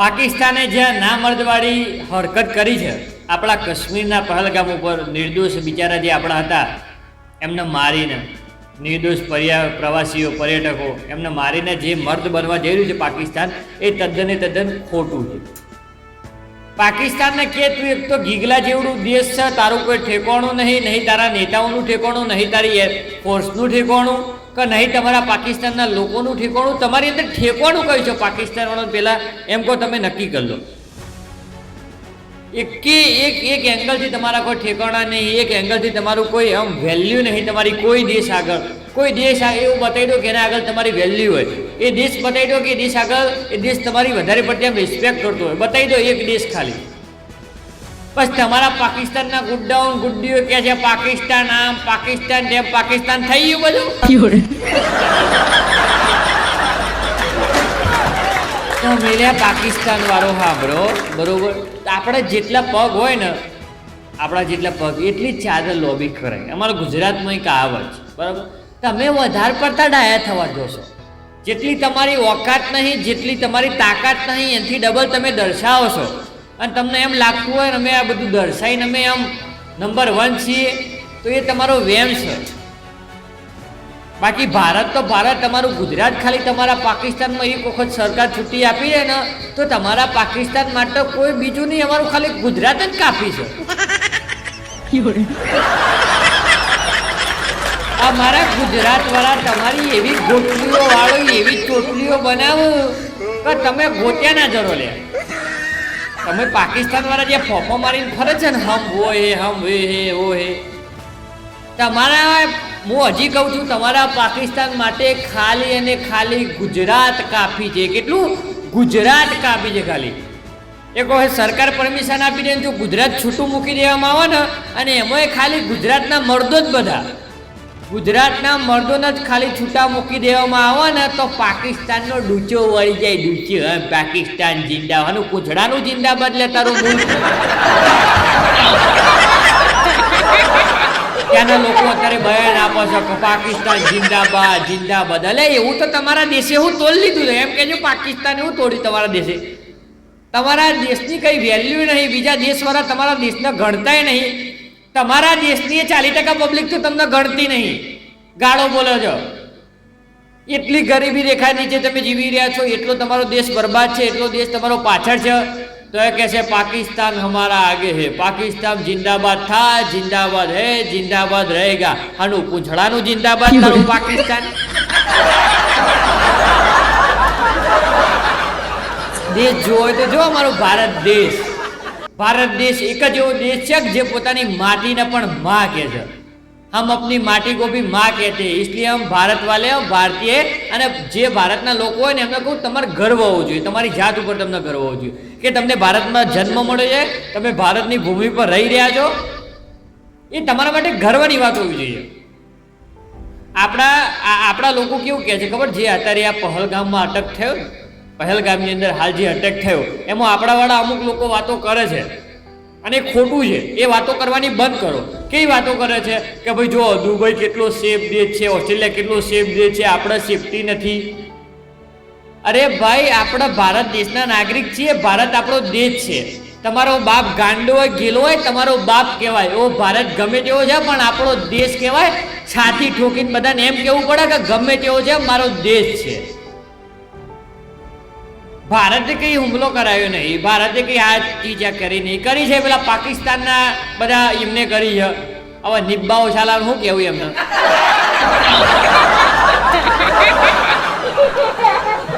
પાકિસ્તાને જ્યાં ના મર્દવાળી હરકત કરી છે, આપણા કાશ્મીરના પહેલગામ ઉપર નિર્દોષ બિચારા જે આપણા હતા, એમને મારીને, નિર્દોષ પર્યા, પ્રવાસીઓ, પર્યટકો, એમને મારીને જે મર્દ બનવા જઈ રહ્યું છે પાકિસ્તાન, એ તદ્દને તદ્દન ખોટું છે. પાકિસ્તાનને કે તું એક તો ગીગલા જેવડું દેશ છે, તારું કોઈ ઠેકાણું નહીં નહીં તારા નેતાઓનું ઠેકાણું, નહીં તારી ફોર્સનું ઠેકાણું કે નહીં, તમારા પાકિસ્તાનના લોકોનું ઠેકાણું, તમારી અંદર ઠેકાણું કહ્યું છે પાકિસ્તાનવાળો પહેલાં, એમ કહો તમે નક્કી કરી લો. એકે એક એક એંગલથી તમારા કોઈ ઠેકાણા નહીં, એક એંગલથી તમારું કોઈ આમ વેલ્યુ નહીં, તમારી કોઈ દેશ આગળ. કોઈ દેશ એવું બતાવી દો કે એના આગળ તમારી વેલ્યુ હોય. એ દેશ બતાવી દો કે દેશ આગળ, એ દેશ તમારી વધારે પડતી આમ રિસ્પેક્ટ કરતો હોય. બતાવી દો એક દેશ ખાલી. બસ તમારા પાકિસ્તાનના ગુડ્ડાઓ ગુડ્ડીઓ કે છે પાકિસ્તાન આમ પાકિસ્તાન જેમ પાકિસ્તાન થઈ ગયું બધું，તો મેલ્યા પાકિસ્તાન વાળો સાંભળો બરોબર? આપણે જેટલા પગ હોય ને આપણા જેટલા પગ એટલી જ ચાદર લોબી કરાય અમારા ગુજરાતમાં એક કહાવત છે બરાબર? તમે વધારે પડતા ડાયા થવા જોશો. જેટલી તમારી ઓકાત નહીં જેટલી તમારી તાકાત નહીં એનાથી ડબલ તમે દર્શાવો છો અને તમને એમ લાગતું હોય અમે આ બધું દર્શાવીને અમે આમ નંબર વન છીએ, તો એ તમારો વેમ છે. બાકી ભારત તો ભારત, તમારું ગુજરાત ખાલી તમારા પાકિસ્તાનમાં એક વખત સરકાર છૂટી આપી દે ને, તો તમારા પાકિસ્તાન માટે કોઈ બીજું નહીં, અમારું ખાલી ગુજરાત જ કાપી છે. અમારા ગુજરાત વાળા તમારી એવી ગોટલીઓ વાળો, એવી ચોટલીઓ બનાવો કે તમે ગોત્યા ના જરો લે તમે પાકિસ્તાન વાળા જે ફોફો મારીને ફરે છે ને, હમ હો હે, હમ હે હે ઓ હે. તમારા હું હજી કહું છું, તમારા પાકિસ્તાન માટે ખાલી અને ખાલી ગુજરાત કાફી છે. કેટલું? ગુજરાત કાફી છે ખાલી. એ વખત સરકાર પરમિશન આપી દે જો ગુજરાત છૂટું મૂકી દેવામાં આવે ને, અને એમાંય ખાલી ગુજરાતના મર્દો જ બધા. ગુજરાતના મર્દોને જ ખાલી છૂટા મૂકી દેવામાં આવે ને તો પાકિસ્તાનનો ડૂચો વળી જાય, ડૂચો હે પાકિસ્તાન જિંદા આનું કૂચડાનું જિંદા બદલે તારું મૂળ. ત્યાંના લોકો અત્યારે બયાન આપો છે કે પાકિસ્તાન જિંદાબાદ જિંદાબાદ. અલે એવું તો તમારા દેશે હું તોડી લીધું છે. એમ કહેજો પાકિસ્તાન એવું તોડી તમારા દેશે. તમારા દેશની કઈ વેલ્યુ નહીં. બીજા દેશવાળા તમારા દેશને ગણતાય નહીં. તમારા દેશની ચાલીસ ટકા પબ્લિક તો તમને ગણતી નહીં. ગાળો બોલો છો. એટલી ગરીબી રેખા નીચે તમે જીવી રહ્યા છો એટલો તમારો દેશ બરબાદ છે એટલો દેશ તમારો પાછળ છે. તો એ કહે છે પાકિસ્તાન હમારા આગે હે પાકિસ્તાન જિંદાબાદ થા જિંદાબાદ હે જિંદાબાદ રહેગા. આનું પૂંછડાનું જિંદાબાદ તારું પાકિસ્તાન. દેશ જોવો તો જો અમારો ભારત દેશ. ભારત દેશ એક જ એવો દેશ છે જે પોતાની માટીને પણ માં કહે છે. હમ અપની માટી કો ભી માં કહેતે એટલે હમ ભારત વાલે ભારતીય અને જે ભારતના લોકો હોય ને એમને કહું તમારે ગર્વ હોવો જોઈએ. તમારી જાત ઉપર તમને ગર્વ હોવો જોઈએ. કે તમને ભારતમાં જન્મ મળ્યો છે, તમે ભારતની ભૂમિ પર રહી રહ્યા છો. એ તમારા માટે ગર્વની વાત હોવી જોઈએ. આપણા આપણા લોકો કેવું કહે છે ખબર? જે અત્યારે આ પહલગામમાં અટક થયો પહલગામની અંદર હાલ જે અટેક થયો, એમાં આપણાવાળા અમુક લોકો વાતો કરે છે. અને ખોટું છે. એ વાતો કરવાની બંધ કરો. કેવી વાતો કરે છે? કે ભાઈ જો દુબઈ કેટલો સેફ દેશ છે, ઓસ્ટ્રેલિયા કેટલો સેફ દેશ છે, આપણે સેફટી નથી. અરે ભાઈ, આપણે ભારત દેશના નાગરિક છીએ, ભારત આપણો દેશ છે. તમારો બાપ ગાંડો હોય, ગેલો હોય, તમારો બાપ કહેવાય. એવો ભારત ગમે તેવો છે, પણ આપણો દેશ કહેવાય, છાતી ઠોકીને બધાને એમ કેવું પડે કે ગમે તેવો છે, મારો દેશ છે. ભારતે કઈ હુમલો કરાયો નહીં. ભારતે કઈ આ ચીજ કરી નહીં. કરી છે પેલા પાકિસ્તાનના બધા એમને કરી છે. હવે નિબ્બાઓ શાલા શું કેવું એમને?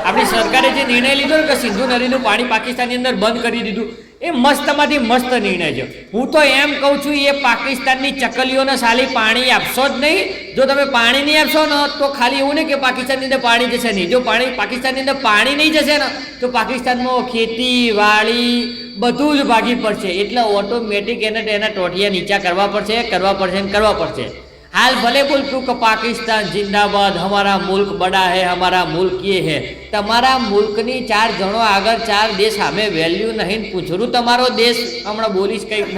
આપણી સરકારે જે નિર્ણય લીધો કે સિંધુ નદીનું પાણી પાકિસ્તાનની અંદર બંધ કરી દીધું. એ મસ્તમાંથી મસ્ત નિર્ણય છે. હું તો એમ કહું છું, એ પાકિસ્તાનની ચકલીઓને સાલી પાણી આપશો જ નહીં. જો તમે પાણી નહીં આપશો ને, તો ખાલી એવું નહીં કે પાકિસ્તાનની અંદર પાણી જશે નહીં. જો પાણી, પાકિસ્તાનની અંદર પાણી નહીં જશે ને, તો પાકિસ્તાનમાં ખેતી વાડી બધું જ ભાગી પડશે. એટલે ઓટોમેટિક એને, એના ટોટિયા નીચા કરવા પડશે કરવા પડશે ને કરવા પડશે. હાલ ભલે बोल क्यों कि पाकिस्तान जिंदाबाद हमारा मुल्क बड़ा है हमारा मुल्क ये है તમારા મુલ્કની ચાર જણો આગળ ચાર દેશ સામે વેલ્યુ નહીં પૂછરું તમારો દેશ. હમણાં બોલીશ કંઈક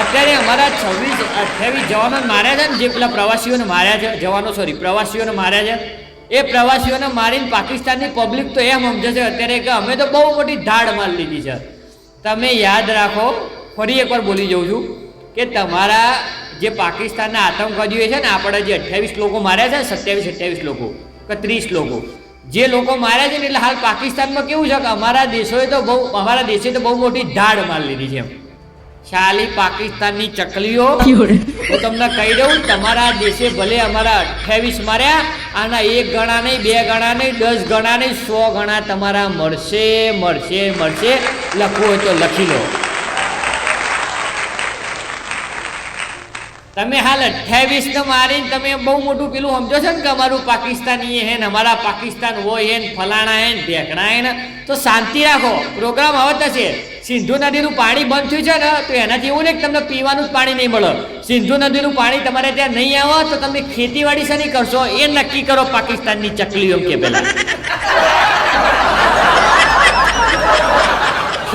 અત્યારે અમારા છવ્વીસ, અઠ્યાવીસ જવાનો માર્યા છે ને, જે પેલા પ્રવાસીઓને માર્યા છે, જવાનો સોરી પ્રવાસીઓને માર્યા છે, એ પ્રવાસીઓને મારીને પાકિસ્તાનની પબ્લિક તો એમ સમજે છે, અત્યારે કે અમે તો બહુ મોટી ધાડ મારી લીધી છે. તમે યાદ રાખો ફરી એકવાર બોલી જઉં છું કે તમારા જે પાકિસ્તાનના આતંકવાદીઓ છે ને, આપણે જે અઠ્યાવીસ લોકો માર્યા છે ને, સત્યાવીસ અઠ્યાવીસ લોકો કે ત્રીસ લોકો, જે લોકો માર્યા છે ને, એટલે હાલ પાકિસ્તાનમાં કેવું છે કે અમારા દેશોએ તો બહુ, અમારા દેશે તો બહુ મોટી ધાડ મારી લીધી છે એમ. શાલી પાકિસ્તાનની ચકલીઓ, હું તમને કહી દઉં, તમારા દેશે ભલે અમારા અઠ્યાવીસ માર્યા, આના એક ગણા નહીં, બે ગણા નહીં, દસ ગણા નહીં, સો ગણા તમારા મળશે મળશે મળશે. લખવું હોય તો લખી લો. તમે હાલ અઠ્યાવીસ ને મારીને તમે બહુ મોટું પેલું સમજો છો ને કે અમારું પાકિસ્તાન હે ને, અમારા પાકિસ્તાન હોય હે ફલાણા હે ને, ઢેકણા હે ને. તો શાંતિ રાખો, પ્રોગ્રામ હવે થશે. સિંધુ નદીનું પાણી બંધ થયું છે ને, તો એનાથી એવું નહીં કે તમને પીવાનું જ પાણી નહીં મળે. સિંધુ નદીનું પાણી તમારે ત્યાં નહીં આવે તો તમે ખેતીવાડી શાની કરશો? એ નક્કી કરો પાકિસ્તાનની ચકલીઓ કે પહેલા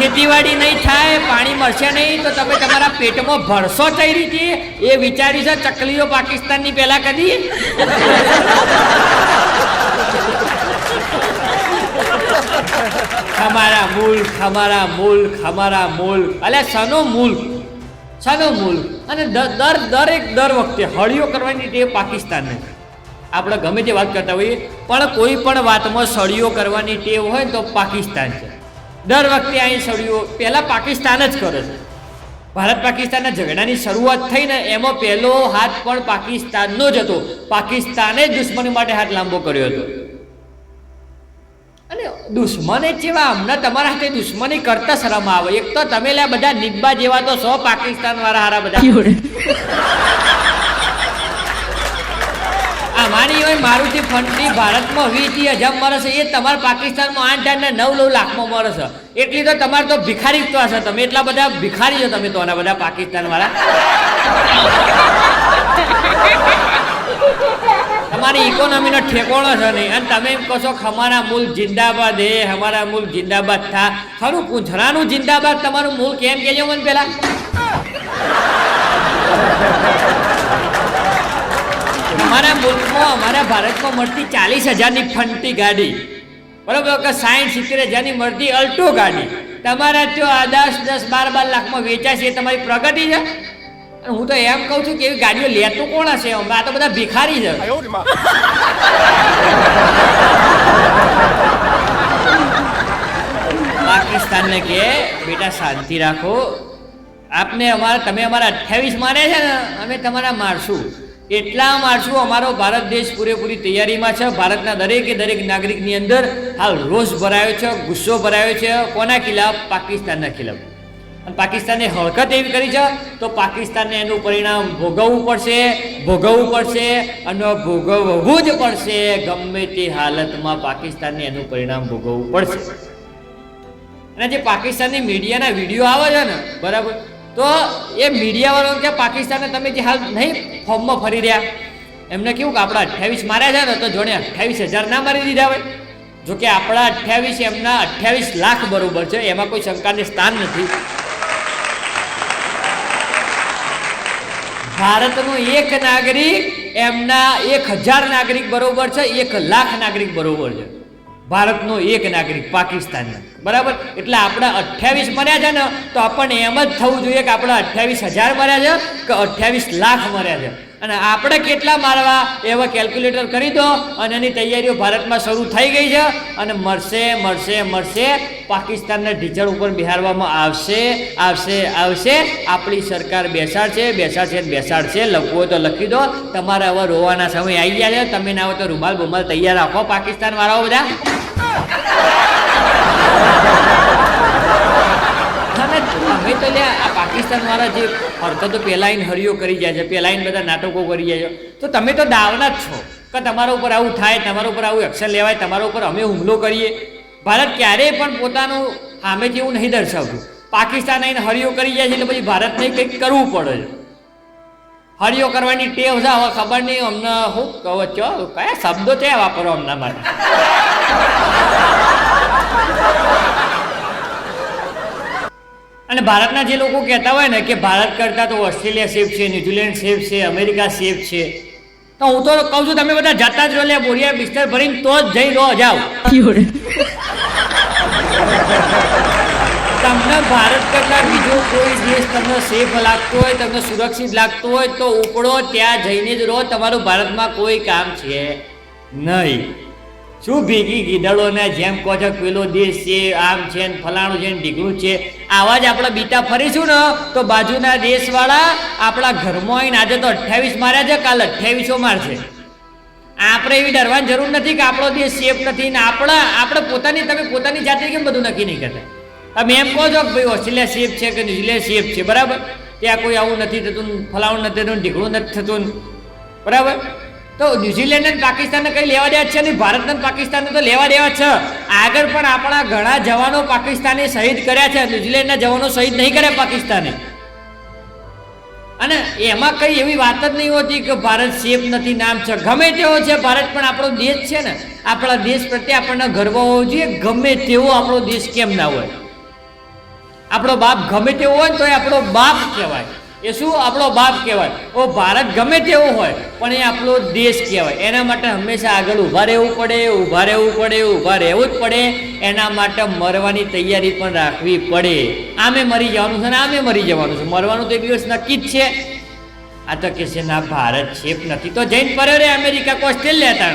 ખેતીવાડી નહીં થાય, પાણી મળશે નહીં, તો તમે તમારા પેટમાં ભરસો કઈ રીતે એ વિચારી છે ચકલીઓ પાકિસ્તાનની પહેલા કદી? ખમારા મુલ્ક ખમારા મુલ્ક ખમારા મુલ્ક અલે સનો મુલ્ક સનો મુલ્ક અને દર દરેક દર વખતે હળીઓ કરવાની ટેવ પાકિસ્તાનને. આપણે ગમે તે વાત કરતા હોઈએ, પણ કોઈ પણ વાતમાં સળીઓ કરવાની ટેવ હોય તો પાકિસ્તાન છે. દર વખતે અહીં સળીઓ પહેલાં પાકિસ્તાન જ કરે છે. ભારત પાકિસ્તાનના ઝઘડાની શરૂઆત થઈ ને એમાં પહેલો હાથ પણ પાકિસ્તાનનો જ હતો. પાકિસ્તાને જ દુશ્મની માટે હાથ લાંબો કર્યો હતો. અને દુશ્મને જેવા હમણાં તમારા હાથે દુશ્મની કરતા શરમ આવે. એક તો તમે બધા નિબ્બા જેવા તો સો પાકિસ્તાન વાળા હારા બધા. અમારી હોય મારુતિ ફંટી ભારતમાં વીસ હજાર મળે છે, એ તમારે પાકિસ્તાનમાં આઠ આઠ ને નવ નવ લાખમાં મળે છે. એટલી તો તમારે તો ભિખારી જ તો હશે. તમે એટલા બધા ભિખારી છો તમે તો, આના બધા પાકિસ્તાન વાળા તમારી ઇકોનોમીનો ઠેકોણો છે નહીં. અને તમે એમ કહો છો અમારા મુલ્ક જિંદાબાદ હે, અમારા મુલ્ક જિંદાબાદ થા. ખરું, પૂંછડાનું જિંદાબાદ તમારું મુલ્ક એમ કહેજો મને પેલા અમારા મુલ્કમાં અમારા ભારતમાં મળતી ચાલીસ હજારની ફંટી ગાડી. બરોબર કે સાઠ સિત્તેર હજારની મળતી અલ્ટો ગાડી. તમારા જો આ દસ દસ બાર બાર લાખમાં વેચાશે એ તમારી પ્રગતિ છે? અને હું તો એમ કહું છું કે એવી ગાડીઓ લેતું કોણ હશે? અમે આ તો બધા ભિખારી છે. પાકિસ્તાનને કે બેટા શાંતિ રાખો. આપને અમારા તમે અમારા અઠ્યાવીસ મારે છે ને અમે તમારા મારશું. એટલા મારશું અમારો ભારત દેશ પૂરેપૂરી તૈયારીમાં છે. ભારતના દરેકે દરેક નાગરિકની અંદર હાલ રોષ ભરાયો છે, ગુસ્સો ભરાયો છે. કોના ખિલાફ? પાકિસ્તાનના ખિલાફ. અને પાકિસ્તાને હરકત એવી કરી છે, તો પાકિસ્તાનને એનું પરિણામ ભોગવવું પડશે ભોગવવું પડશે અને ભોગવવું જ પડશે. ગમે તે હાલતમાં પાકિસ્તાનને એનું પરિણામ ભોગવવું પડશે. અને જે પાકિસ્તાનની મીડિયાના વીડિયો આવે છે ને, બરાબર? તો એ મીડિયાવાળો કે પાકિસ્તાને તમે જે હાલ નહીં, ફોર્મમાં ફરી રહ્યા. એમને કેવું કે આપણા અઠ્યાવીસ માર્યા છે ને, તો જોડે અઠ્યાવીસ હજાર ના મારી દીધા હોય. જો કે આપણા અઠ્યાવીસ એમના અઠ્યાવીસ લાખ બરોબર છે, એમાં કોઈ શંકાને સ્થાન નથી. ભારતનો એક નાગરિક એમના એક હજાર નાગરિક બરોબર છે, એક લાખ નાગરિક બરોબર છે. ભારતનો એક નાગરિક પાકિસ્તાનના. બરાબર? એટલે આપણા અઠ્યાવીસ મર્યા છે ને, તો આપણને એમ જ થવું જોઈએ કે આપણા અઠ્યાવીસ હજાર મર્યા છે કે અઠ્યાવીસ લાખ મર્યા છે. અને આપણે કેટલા મારવા? એવા કેલ્ક્યુલેટર કરી દો અને એની તૈયારીઓ ભારતમાં શરૂ થઈ ગઈ છે અને મળશે મળશે મળશે પાકિસ્તાનના ઢીચર ઉપર બિહારવામાં આવશે આવશે આવશે. આપણી સરકાર બેસાડશે બેસાડશે બેસાડશે. લખવું હોય તો લખી દો. તમારે હવે રોવાના સમય આવી ગયા છે. તમે ના હોય તો રૂમાલ બુમાલ તૈયાર રાખો પાકિસ્તાન વાળાઓ બધા. અમે તો લ્યા આ પાકિસ્તાનવાળા જે હરકતો પહેલા હરિયો કરી જાય છે પહેલા આઈને બધા નાટકો કરી જાય છે. તો તમે તો દાવના જ છો કે તમારા ઉપર આવું થાય, તમારા ઉપર આવું એક્શન લેવાય, તમારા ઉપર અમે હુમલો કરીએ. ભારત ક્યારેય પણ પોતાનું સામે જેવું નહીં દર્શાવતું. પાકિસ્તાન આવીને હરિયો કરી જાય છે એટલે પછી ભારતને કંઈક કરવું પડે છે. હરિયો કરવાની ટેવ છે, હવે ખબર નહીં અમને શું કહો છો, કયા શબ્દો છે વાપરો અમના માટે? અને ભારતના જે લોકો કહેતા હોય ને કે ભારત કરતાં તો ઓસ્ટ્રેલિયા સેફ છે, ન્યુઝીલેન્ડ સેફ છે, અમેરિકા સેફ છે, તો હું તો કહું છું, તમે બધા જતા જ રહો લે, બોરિયા બિસ્તર ભરીને તો જ જઈ રહો, જાઓ. તમને ભારત કરતાં બીજો કોઈ દેશ તમને સેફ લાગતો હોય, તમને સુરક્ષિત લાગતો હોય, તો ઉપડો, ત્યાં જઈને જ રહો, તમારું ભારતમાં કોઈ કામ છે નહીં. શું ભેગી ગીદડોને જેમ કહો છો પેલો દેશ છે, આમ છે ને ફલાણું છે ને ઢીકણું છે. આવા જ આપણે બીટા ફરીશું ને, તો બાજુના દેશવાળા આપણા ઘરમાં આવીને આજે તો અઠ્ઠાવીસ માર્યા છે, કાલ અઠ્ઠાવીસો મારશે. આપણે એવી ડરવાની જરૂર નથી કે આપણો દેશ સેફ નથી ને આપણા, આપણે પોતાની, તમે પોતાની જાતે કેમ બધું નક્કી નહીં કરતા? તમે એમ કહો છો કે ભાઈ ઓસ્ટ્રેલિયા સેફ છે કે ન્યુઝીલેન્ડ સેફ છે, બરાબર? ત્યાં કોઈ આવું નથી થતું ફલાણું નથી થતું ને, ઢીકણું નથી થતું બરાબર? તો ન્યુઝીલેન્ડ અને પાકિસ્તાનને કંઈ લેવા દેવા છે નહીં. ભારત અને પાકિસ્તાનને તો લેવા દેવા છે. આગળ પણ આપણા ઘણા જવાનો પાકિસ્તાને શહીદ કર્યા છે. ન્યુઝીલેન્ડના જવાનો શહીદ નહીં કર્યા પાકિસ્તાને. અને એમાં કઈ એવી વાત જ નહીં હોતી કે ભારત સેફ નથી, નામ છે. ગમે તેવો છે, ભારત પણ આપણો દેશ છે ને. આપણા દેશ પ્રત્યે આપણને ગર્વ હોવો જોઈએ. ગમે તેવો આપણો દેશ કેમ ના હોય. આપણો બાપ ગમે તેવો હોય તો એ આપણો બાપ કહેવાય. એ શું આપણો બાપ કહેવાય? ઓ, ભારત ગમે તેવો હોય, પણ એ આપણો દેશ કહેવાય. એના માટે હંમેશા આગળ ઊભા રહેવું પડે, ઊભા રહેવું પડે, ઊભા રહેવું જ પડે. એના માટે મરવાની તૈયારી પણ રાખવી પડે. આમે મરી જવાનું છે ને આમે મરી જવાનું છે. મરવાનું તો એક દિવસ નક્કી જ છે. આ તો કે છે, ના, ભારત છેપ નથી. તો જઈને પડ્યો રે અમેરિકા ઓસ્ટ્રેલિયા તાણ.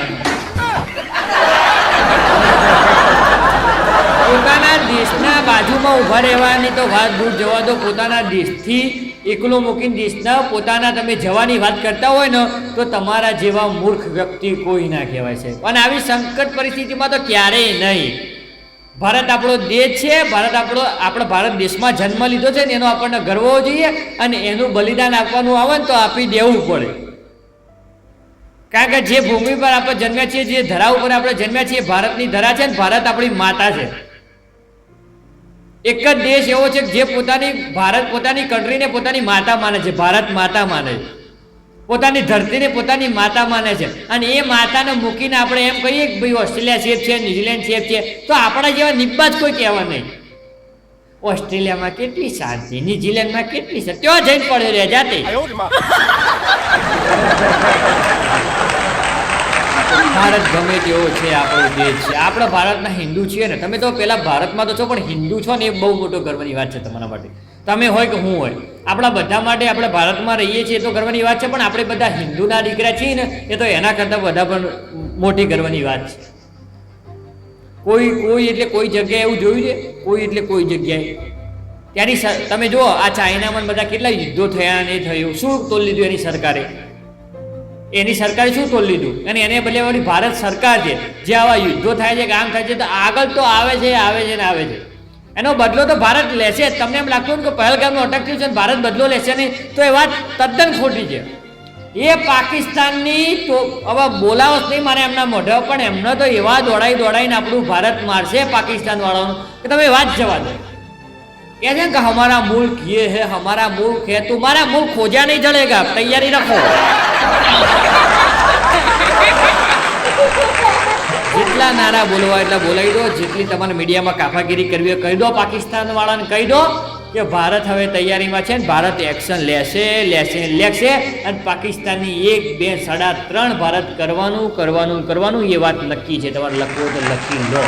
પોતાના દેશના બાજુમાં ઊભા રહેવાની તો વાત દૂર જવા દો. પોતાના દેશથી એકલો મૂકીને દેશના પોતાના તમે જવાની વાત કરતા હોય ને, તો તમારા જેવા મૂર્ખ વ્યક્તિ કોઈ ના કહેવાય છે અને આવી સંકટ પરિસ્થિતિમાં તો ક્યારેય નહીં. ભારત આપણો દેશ છે, ભારત આપણો, આપણા ભારત દેશમાં જન્મ લીધો છે ને, એનો આપણને ગર્વ હોવો જોઈએ અને એનું બલિદાન આપવાનું આવે ને, તો આપી દેવું પડે. કારણ કે જે ભૂમિ પર આપણે જન્મ્યા છીએ, જે ધરા ઉપર આપણે જન્મ્યા છીએ, ભારતની ધરા છે ને, ભારત આપણી માતા છે. એક જ દેશ એવો છે જે પોતાની, ભારત પોતાની કન્ટ્રીને પોતાની માતા માને છે, ભારત માતા માને છે. પોતાની ધરતીને પોતાની માતા માને છે. અને એ માતાને મૂકીને આપણે એમ કહીએ કે ભાઈ, ઓસ્ટ્રેલિયા સેફ છે, ન્યુઝીલેન્ડ સેફ છે. તો આપણા જેવા નિબ્બા જ કોઈ કહેવા નહીં. ઓસ્ટ્રેલિયામાં કેટલી શાંતિ, ન્યુઝીલેન્ડમાં કેટલી શાંતિ. ત્યાં જઈને પડ્યો રહે જાતે. ભારત ગમે તેવો છે આપણો દેશ છે. આપણા ભારતના હિન્દુ છીએ ને, તમે તો પેલા ભારતમાં તો છો, પણ હિન્દુ છો ને એ બહુ મોટો ગર્વની વાત છે તમારા માટે. તમે હોય કે હું હોય, આપણા બધા માટે આપણે ભારતમાં રહીએ છીએ તો ગર્વની વાત છે, પણ આપણે બધા હિન્દુના દીકરા છીએ ને, એ તો એના કરતાં બધા પણ મોટી ગર્વની વાત છે. કોઈ કોઈ એટલે કોઈ જગ્યાએ એવું જોયું છે? કોઈ એટલે કોઈ જગ્યાએ. ત્યાંની તમે જુઓ, આ ચાઇનામાં બધા કેટલા યુદ્ધો થયા ને થયું. શું તોલ લીધું એની સરકારે? એની સરકારે શું તોલ લીધું? અને એને બદલે વળી ભારત સરકાર છે, જે આવા યુદ્ધો થાય છે કામ થાય છે, તો આગળ તો આવે છે આવે છે ને આવે છે. એનો બદલો તો ભારત લેશે તમને એમ લાગતું કે પહેલગામનું અટક થયું છે ભારત બદલો લેશે નહીં, તો એ વાત તદ્દન ખોટી છે. એ પાકિસ્તાનની તો હવે બોલાવો નહીં મારે એમના મોઢા, પણ એમને તો એવા દોડાઈ દોડાઈને આપણું ભારત મારશે પાકિસ્તાન વાળાનું કે તમે વાત જવા દો. કહે છે ને કે હમારા મુલ્ક ये है हमारा मुल्क है तुम्हारा मुल्क खोजा नहीं जलेगा तैयारी रखो જેટલા નારા બોલવા એટલા બોલાવી દો જેટલી તમારે મીડિયામાં કાફાગીરી કરવી હોય કહી દો પાકિસ્તાન વાળાને કહી દો કે ભારત હવે તૈયારીમાં છે ને ભારત એક્શન લેશે લેશે લેશે અને પાકિસ્તાનની એક બે સાડા ત્રણ ભારત કરવાનું કરવાનું કરવાનું એ વાત નક્કી છે તમારે લખવું હોય તો લખી લો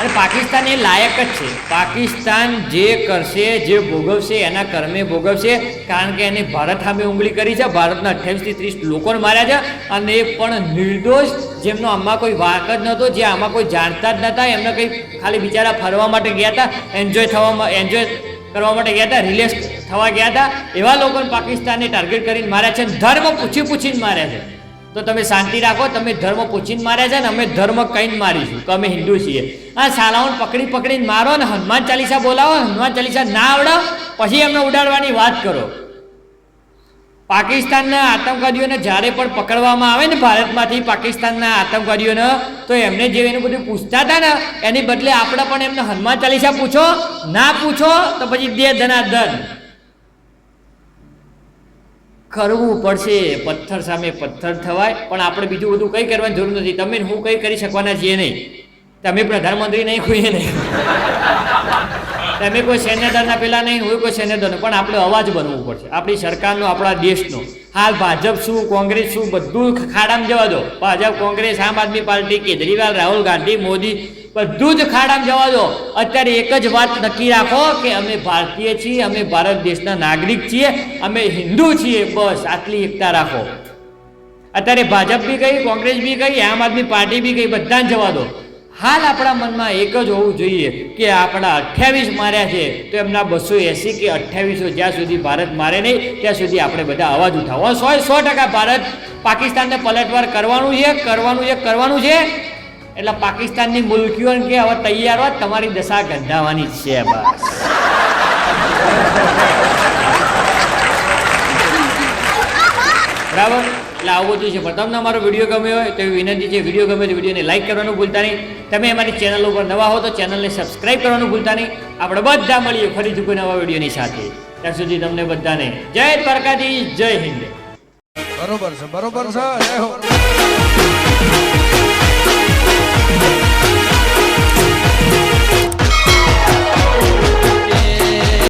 અને પાકિસ્તાન એ લાયક જ છે. પાકિસ્તાન જે કરશે, જે ભોગવશે, એના કર્મે ભોગવશે, કારણ કે એને ભારત સામે ઉંગલી કરી છે, ભારતના અઠ્યાવીસથી ત્રીસ લોકોને માર્યા છે, અને એ પણ નિર્દોષ, જેમનો આમાં કોઈ વાક જ નહોતો, જે આમાં કોઈ જાણતા જ નહોતા, એમને કંઈ ખાલી બિચારા ફરવા માટે ગયા હતા એન્જોય થવામાં એન્જોય કરવા માટે ગયા હતા રિલેક્સ થવા ગયા હતા, એવા લોકોને પાકિસ્તાનને ટાર્ગેટ કરીને માર્યા છે ધર્મ પૂછી પૂછીને માર્યા છે. તો તમે શાંતિ રાખો, તમે ધર્મ પૂછીને માર્યા છે ને, અમે ધર્મ કહીને મારીશું, કે અમે હિન્દુ છીએ. આ શાલાઓને પકડી પકડીને મારો ને હનુમાન ચાલીસા બોલાવો, હનુમાન ચાલીસા ના આવડો, પછી એમને ઉડાડવાની વાત કરો. પાકિસ્તાનના આતંકવાદીઓને જ્યારે પણ પકડવામાં આવે ને ભારતમાંથી પાકિસ્તાનના આતંકવાદીઓને, તો એમને જે એનું બધું પૂછતા હતા ને, એની બદલે આપણે પણ એમને હનુમાન ચાલીસા પૂછો, ના પૂછો, તો પછી દે ધના ધન કરવું પડશે. પથ્થર સામે પથ્થર થવાય. પણ આપણે બીજું બધું કંઈ કરવાની જરૂર નથી. તમે હું કંઈ કરી શકવાના છીએ નહીં. તમે પ્રધાનમંત્રી નહીં કોઈએ નહીં. તમે કોઈ સેનેટરના પહેલાં નહીં હોય કોઈ સેનેટર નહીં પણ આપણે અવાજ બનવું પડશે. આપણી સરકારનો, આપણા દેશનો. હાલ ભાજપ શું, કોંગ્રેસ શું, બધું ખાડામાં જવા દો. ભાજપ, કોંગ્રેસ, આમ આદમી પાર્ટી, કેજરીવાલ, રાહુલ ગાંધી, મોદી બધું જ ખાડામાં જવા દો. અત્યારે એક જ વાત નક્કી રાખો કે અમે ભારતીય છીએ, અમે ભારત દેશના નાગરિક છીએ, અમે હિન્દુ છીએ. બસ, આટલી એકતા રાખો. અત્યારે ભાજપ બી ગઈ, કોંગ્રેસ બી ગઈ, આમ આદમી પાર્ટી બી ગઈ, બધાને જવા દો. હાલ આપણા મનમાં એક જ હોવું જોઈએ કે આપણા અઠ્યાવીસ માર્યા છે, તો એમના બસો એંસી કે અઠ્યાવીસો જ્યાં સુધી ભારત મારે નહીં, ત્યાં સુધી આપણે બધા અવાજ ઉઠાવો. સો સો ટકા ભારત પાકિસ્તાનને પલટવાર કરવાનું છે કરવાનું છે કરવાનું છે. એટલે પાકિસ્તાનની મુલકીઓ કે હવે તૈયાર હોય તમારી દશા ગંધાવાની છે, બસ. બરાબર? એટલે આવું બધું છે. પણ તમને અમારો વીડિયો ગમ્યો હોય, તો એવી વિનંતી છે, વીડિયો ગમે તો વિડીયોને લાઇક કરવાનું ભૂલતા નહીં. તમે અમારી ચેનલ ઉપર નવા હો તો ચેનલને સબસ્ક્રાઈબ કરવાનું ભૂલતા નહીં. આપણે બધા મળીએ ફરીથી કોઈ નવા વિડીયોની સાથે. ત્યાં સુધી તમને બધાને જય દ્વારકાધીશ, જય હિન્દ. બરોબર છે બરોબર છે